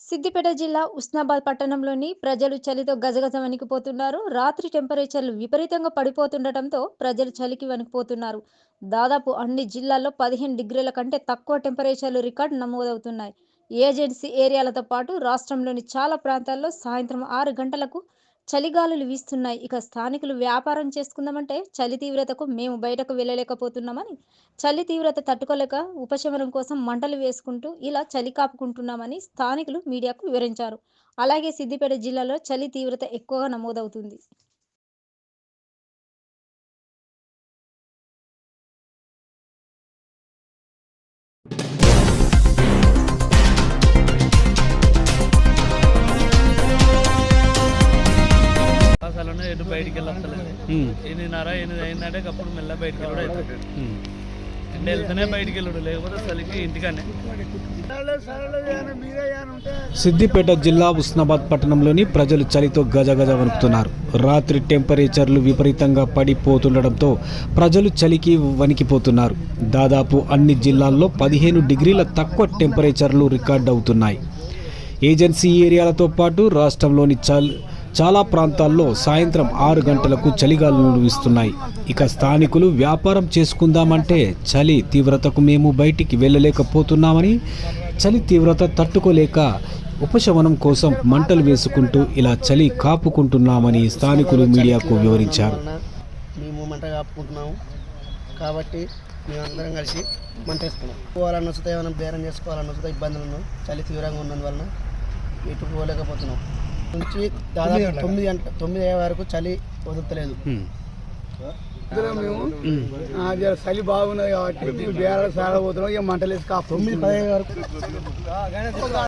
సిద్దిపేట జిల్లా ఉస్నాబాద్ పట్టణంలోని ప్రజలు చలితో గజగజ వణికిపోతున్నారు. రాత్రి టెంపరేచర్లు విపరీతంగా పడిపోతుండటంతో ప్రజలు చలికి వణికిపోతున్నారు. దాదాపు అన్ని జిల్లాల్లో పదిహేను డిగ్రీల కంటే తక్కువ టెంపరేచర్లు రికార్డు నమోదవుతున్నాయి. ఏజెన్సీ ఏరియాలతో పాటు రాష్ట్రంలోని చాలా ప్రాంతాల్లో సాయంత్రం ఆరు గంటలకు చలిగాలులు వీస్తున్నాయి. ఇక స్థానికులు వ్యాపారం చేసుకుందామంటే చలి తీవ్రతకు మేము బయటకు వెళ్ళలేకపోతున్నామని చలి తీవ్రత తట్టుకోలేక ఉపశమనం కోసం మంటలు వేసుకుంటూ ఇలా చలి కాపుకుంటున్నామని స్థానికులు మీడియాకు వివరించారు. అలాగే సిద్దిపేట జిల్లాలో చలి తీవ్రత ఎక్కువగా నమోదవుతుంది. అసలు ఎటు బయటికి వెళ్ళలేదు ఎనిమిదిన్నర ఎనిమిది అయిందంటే అప్పుడు మెల్ల బయటికి వెళ్ళడం అవుతుంది అంటే వెళ్తేనే బయటికి వెళ్ళడు లేకపోతే చలికి ఇంటికనే. సిద్దిపేట జిల్లా ఉస్నాబాద్ పట్టణంలోని ప్రజలు చలితో గజగజ వణుకుతున్నారు. రాత్రి టెంపరేచర్లు విపరీతంగా పడిపోతుండటంతో ప్రజలు చలికి వణికిపోతున్నారు. దాదాపు అన్ని జిల్లాల్లో పదిహేను డిగ్రీల తక్కువ టెంపరేచర్లు రికార్డ్ అవుతున్నాయి. ఏజెన్సీ ఏరియాలతో పాటు రాష్ట్రంలోని చల్ చాలా ప్రాంతాల్లో సాయంత్రం ఆరు గంటలకు చలిగాలులు వీస్తున్నాయి. ఇక స్థానికులు వ్యాపారం చేసుకుందామంటే చలి తీవ్రతకు మేము బయటికి వెళ్ళలేకపోతున్నామని చలి తీవ్రత తట్టుకోలేక ఉపశమనం కోసం మంటలు వేసుకుంటూ ఇలా చలి కాపుకుంటున్నామని స్థానికులు మీడియాకు వివరించారు. మేము మంట కాపుకుంటున్నాము. కాబట్టి మేమందరం కలిసి మంట వేసుకున్నాం. పోవాలన్న వస్తే ఏమైనా బేరం చేసుకోవాలన్న వస్తే ఇబ్బందులు చలి తీవ్రంగా ఉన్నందువలన ఇటు పోలేకపోతున్నాం. నుంచి దాదాపు తొమ్మిది గంట తొమ్మిది అయ్యే వరకు చలి జర చలి బాగున్నది కాబట్టి బేరాలు సాగబోతున్నాం ఇక మంటలు వేసి కాపు తొమ్మిది పది అయ్యే వరకు